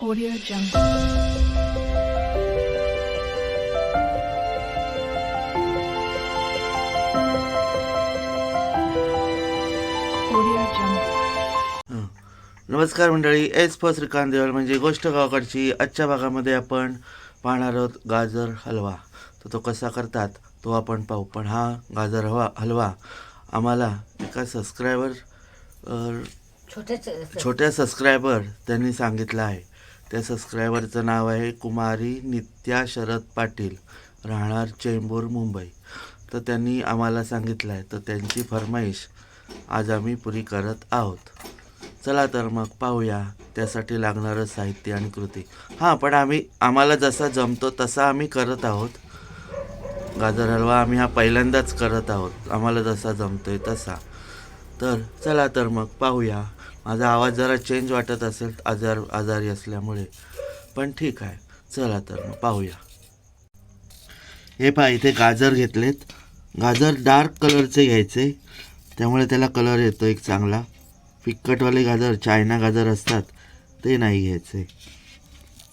Audio Jungle. नमस्कार मंडळी S first Shrikant म्हणजे गोष्ट गावाकडची. आजच्या भागामध्ये आपण पाहणार आहोत गाजर हलवा. तर तो कसा करतात तो आपण पाहू. पण हा गाजर हवा हलवा आम्हाला एका सबस्क्रायबर छोट्या सबस्क्रायबर त्यांनी सांगितलं आहे. त्या सबस्क्रायबरचं नाव आहे कुमारी नित्या शरद पाटील राहणार चेंबूर मुंबई. तर त्यांनी आम्हाला सांगितलं आहे. तर त्यांची फरमाईश आज आम्ही पुरी करत आहोत. चला तर मग पाहूया त्यासाठी लागणारं साहित्य आणि कृती. हां पण आम्ही आम्हाला जसा जमतो तसा आम्ही करत आहोत. गाजर हलवा आम्ही हा पहिल्यांदाच करत आहोत. आम्हाला जसा जमतो आहे तसा. तर चला तर मग पाहूया. माझा आवाज जरा चेंज वाटत असेल आजार आजारी असल्यामुळे. पण ठीक आहे. चला तर मग पाहूया. हे पहा इथे गाजर घेतलेत. गाजर डार्क कलरचे घ्यायचे. त्यामुळे त्याला कलर येतो एक चांगला. फिक्कटवाले गाजर चायना गाजर असतात ते नाही घ्यायचे.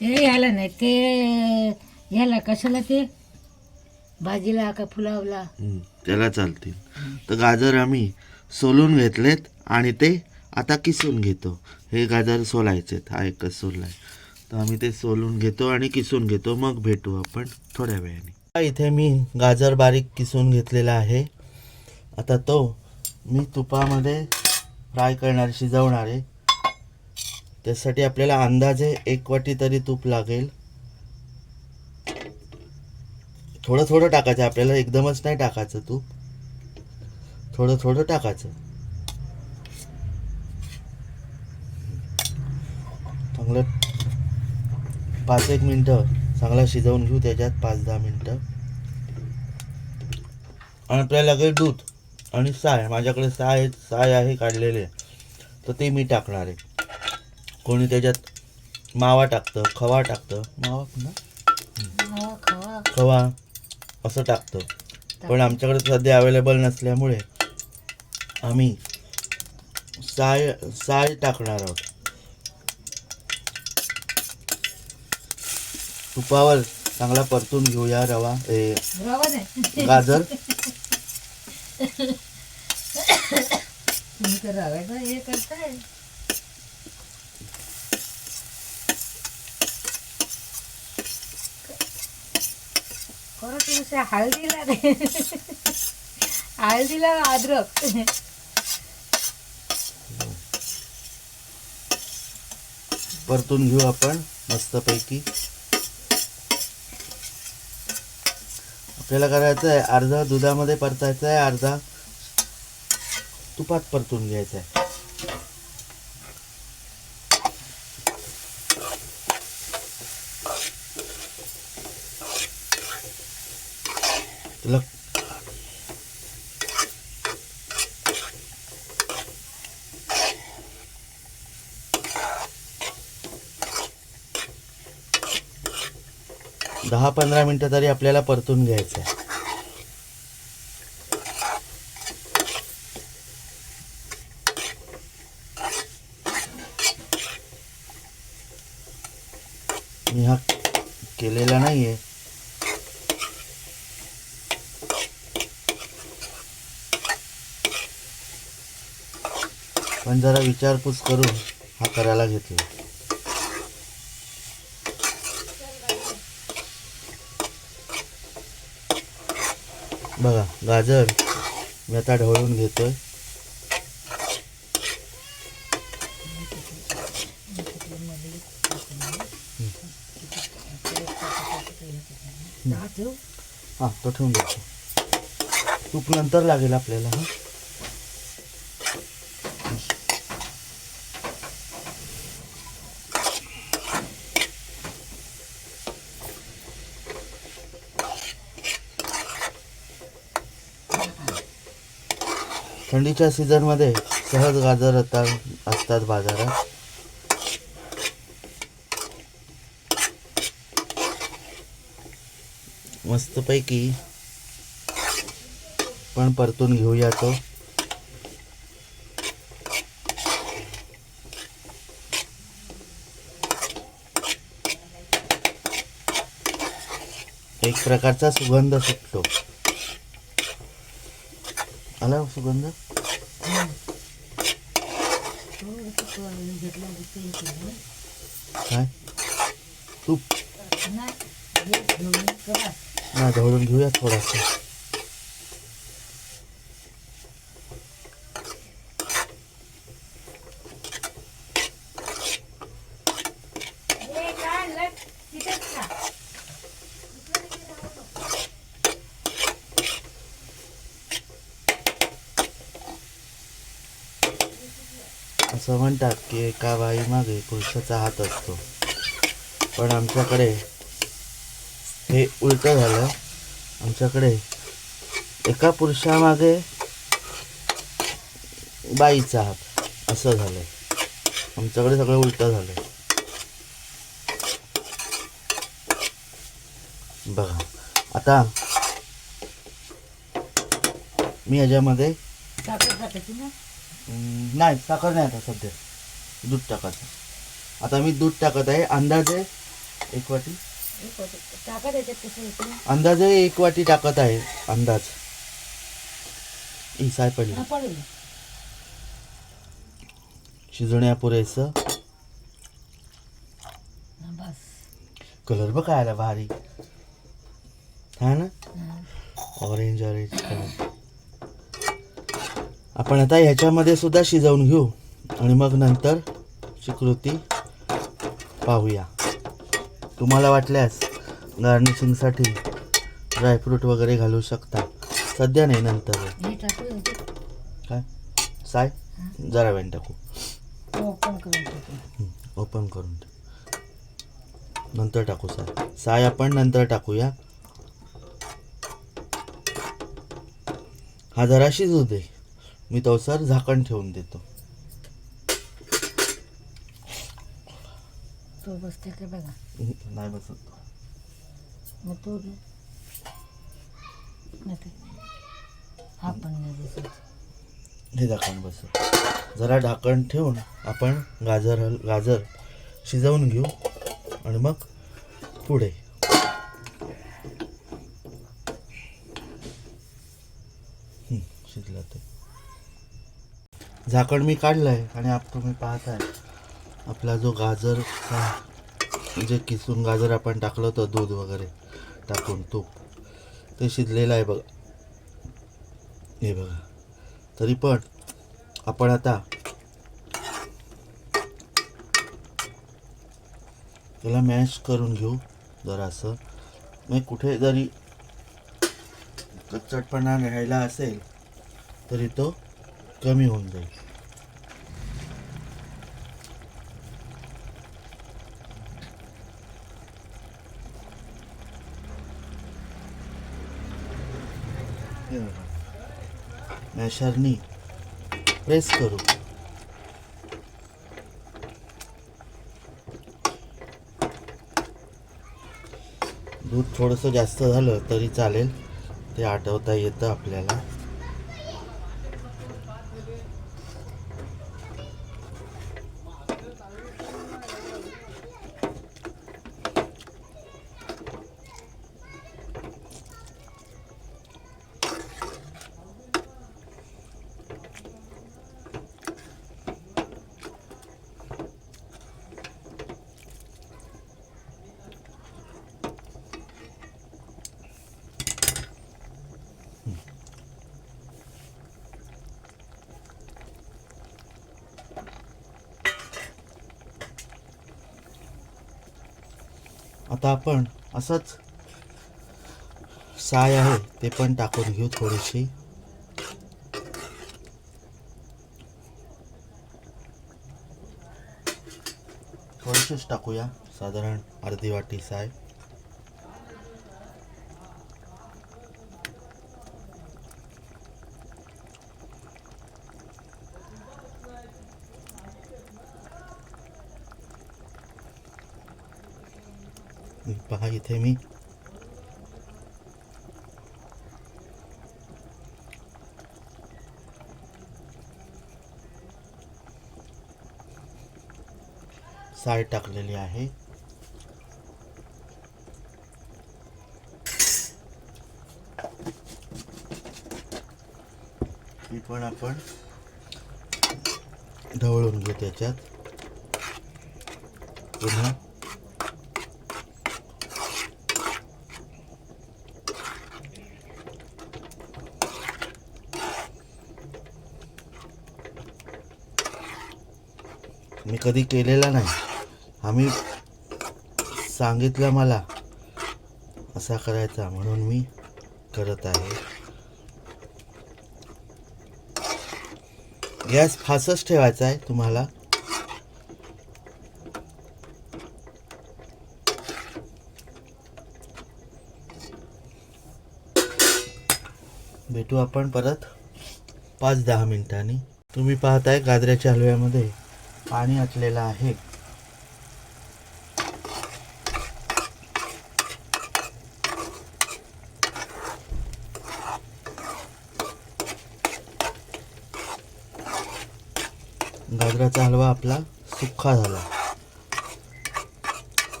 ते याला नाही ते याला कशाला ते? भाजीला का फुलावला त्याला चालतील. तर गाजर आम्ही सोलून घेतलेत आणि ते आता किसून घेतो. हे गाजर सोलायचेत हा एकच सोलला आहे. तर आम्ही ते सोलून घेतो आणि किसून घेतो. मग भेटू आपण थोड्या वेळाने. इथे मी गाजर बारीक किसून घेतलेला आहे. आता तो मी तुपामध्ये फ्राय करणार शिजवणार आहे. त्यासाठी आपल्याला अंदाजे एक वाटी तरी तूप लागेल. थोडं थोडं टाकायचं. आपल्याला एकदमच नाही टाकायचं तूप. थोडं थोडं टाकायचं. चांगलं पाच एक मिनटं चांगला शिजवून घेऊ त्याच्यात पाच दहा मिनटं. आणि आपल्याला लागेल दूध आणि साय माझ्याकडे साय साय आहे काढलेले. तर ते मी टाकणार आहे. कोणी त्याच्यात मावा टाकतं खवा टाकतं. मावा खवा. खवा असं टाकतो. पण आमच्याकडे सध्या अवेलेबल नसल्यामुळे आम्ही साय साय टाकणार आहोत. तुपावर चांगला परतून घेऊया रवा ए गाजर. हे हळदीला हळदीला अद्रक. परतून घेऊ आपण मस्तपैकी. आपल्याला करायचं आहे अर्धा दुधामध्ये परतायचं आहे अर्धा तुपात परतून घ्यायचं आहे तुला दहा पंधरा मिनटं तरी आपल्याला परतून घ्यायचं आहे मी हा केलेला नाही आहे पण जरा विचारपूस करून हा करायला घेतला. बघा गाजर मी आता ढवळून घेतोय. राहतो हां तो ठेवून देतो. तूप नंतर लागेल आपल्याला हां. थंडीच्या सीझनमध्ये सहज गाजर आता असतात बाजारात. मस्तपैकी पण परतून घेऊया तो. एक प्रकारचा सुगंध सुटतो. आला सुगंध काय तूप ना ढवळून घेऊया थोडासा असं म्हणतात की एका बाई मागे पुरुषाचा हात असतो. पण आमच्याकडे हे उलट झालं. आमच्याकडे एका पुरुषामागे बाईचा हात. असं झालं. आमच्याकडे सगळं उलट झालं. बघा. आता मी याच्यामध्ये नाही साखर नाही आता सध्या. दूध टाकायचं आता मी दूध टाकत आहे. अंदाजे एक वाटी. अंदाजे एक वाटी टाकत आहे अंदाज. ई साय पडली. शिजण्या पुरेसं. बस. कलर बघ काय आला भारी. हा ना. ऑरेंज ऑरेंज कलर आपण आता ह्याच्यामध्ये सुद्धा शिजवून घेऊ. आणि मग नंतर ची कृती पाहूया. तुम्हाला वाटल्यास गार्निशिंगसाठी ड्रायफ्रूट वगैरे घालू शकता. सध्या नाही नंतर. हे. काय? साय? जरा वेळ टाकू. ओपन करून टाकू. ओपन करून नंतर टाकू साय. साय आपण नंतर टाकूया. हा जरा शिजू दे. मी तवसर झाकण ठेवून देतो. तो बसते का बघा? नाही बसत मग तो. नाही. हा पण नाही दिसत हे झाकण बस जरा ढाकण ठेवून आपण गाजर हल- गाजर शिजवून घेऊ आणि मग पुढे. शिजलं ते. झाकण मी काढलं आहे आणि आप तुम्ही पाहताय. आपला जो गाजर जे किसून गाजर आपण टाकलं होतं दूध वगैरे टाकून तूप ते शिजलेलं आहे बघा. हे बघा. तरी पण आपण आता त्याला मॅश करून घेऊ जरासं. मग कुठे जरी कच्चटपणा राहिला असेल तरी तो कमी होऊन जाईल मॅशरनी प्रेस करू। दूध थोडंसं जास्त झालं तरी चालेल. ते आठवता येतं आपल्याला. आता आपण असंच साय आहे ते पण टाकून घेऊ थोडीशी. थोडीशीच टाकूया साधारण अर्धी वाटी साय. पहा इथे मी. साय टाकलेली आहे. ती पण आपण ढवळून घेऊ त्याच्यात. पुन्हा. कधी केलेला नाही. आम्ही सांगितलं मला असा करायचा म्हणून मी करत आहे. गॅस फासच ठेवायचा आहे तुम्हाला. भेटू आपण परत पाच दहा मिनिटांनी. तुम्ही पाहताय गाजऱ्याच्या हलव्यामध्ये. पाणी आटलेलं आहे. गाजराचा हलवा आपला सुक्का झाला.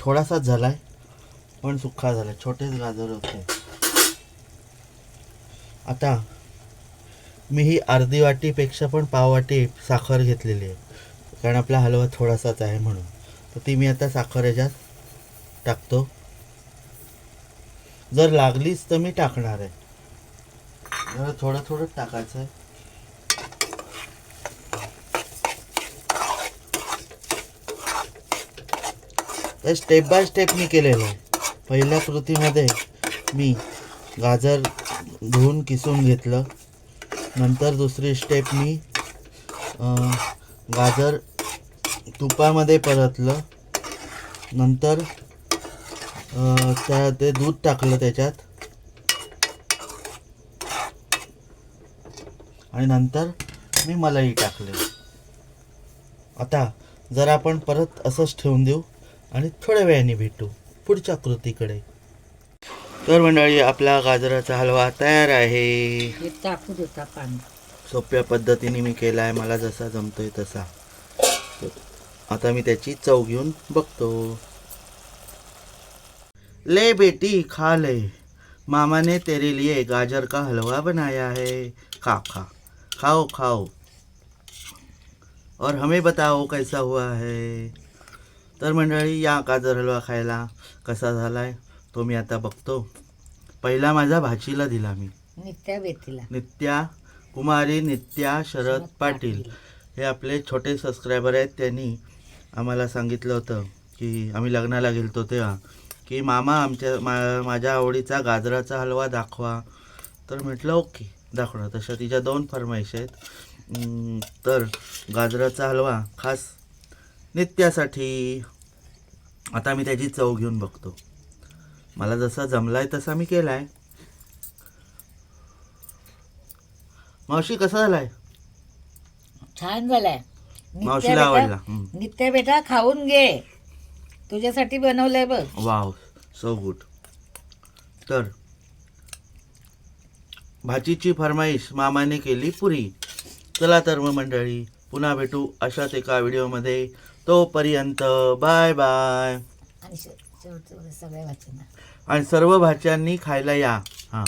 थोडासाच झालाय पण सुक्का झाला. छोटेच गाजर होते. आता मी ही अर्धी वाटीपेक्षा पण पाव वाटी साखर घेतलेली आहे. कारण आपला हलवा थोडासाच आहे म्हणून. तर ती मी आता साखर ह्याच्यात टाकतो. जर लागलीच तर मी टाकणार आहे. जरा थोडं थोडं टाकायचं आहे तर स्टेप बाय स्टेप मी केलेलं आहे. पहिल्या कृतीमध्ये मी गाजर धुवून किसून घेतलं. नंतर दुसरी स्टेप मी गाजर तुपामध्ये परतलं. नंतर त्या ते दूध टाकलं त्याच्यात. आणि नंतर मी मलाई टाकले. आता जर आपण परत असंच ठेवून देऊ आणि थोड्या वेळाने भेटू पुढच्या कृतीकडे. तर मंडळी आपला गाजराचा हलवा तयार आहे. टाकू देता पाणी. सोप्या पद्धतीने मी केला आहे मला जसा जमतोय तसा. तर आता मी त्याची चव घेऊन बघतो. ले बेटी खा ले. मामा ने तेरे लिए गाजर का हलवा बनाया है. खा खा. खाओ खाओ. और हमें बताओ कैसा हुआ है? तर मंडळी या गाजर हलवा खायला कसा झाला आहे तो मी आता बघतो. पहिला माझ्या भाचीला दिला मी. नित्या बेतीला नित्या कुमारी नित्या शरद पाटील हे आपले छोटे सबस्क्रायबर आहेत. त्यांनी आम्हाला सांगितलं होतं की आम्ही लग्नाला गेलतो तेव्हा की मामा आमच्या मा माझ्या आवडीचा गाजराचा हलवा दाखवा. तर म्हटलं ओके दाखवणार. तशा तिच्या दोन फरमाईश आहेत. तर गाजराचा हलवा खास नित्यासाठी आता मी त्याची चव घेऊन बघतो. मला जसा जमलाय तसा मी केला आहे मावशी कसा झालाय? छान झालाय. नित्या मावशीला बेटा- आवडला. नित्या बेटा खाऊन घे. तुझ्यासाठी बनवलंय बघ. वाव सो गुड तर भाजीची फरमाईश मामाने केली पुरी. चला तर मग मंडळी पुन्हा भेटू अशाच एका व्हिडिओमध्ये. तोपर्यंत बाय बाय आणि शे- शेवटचं सगळ्या वाचना आणि सर्व भाच्यांनी खायला या. हां.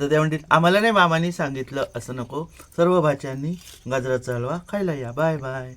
तर त्या म्हणतील आम्हाला नाही मामाने सांगितलं असं नको. सर्व भाच्यांनी गाजराचा हलवा खायला या. Bye bye.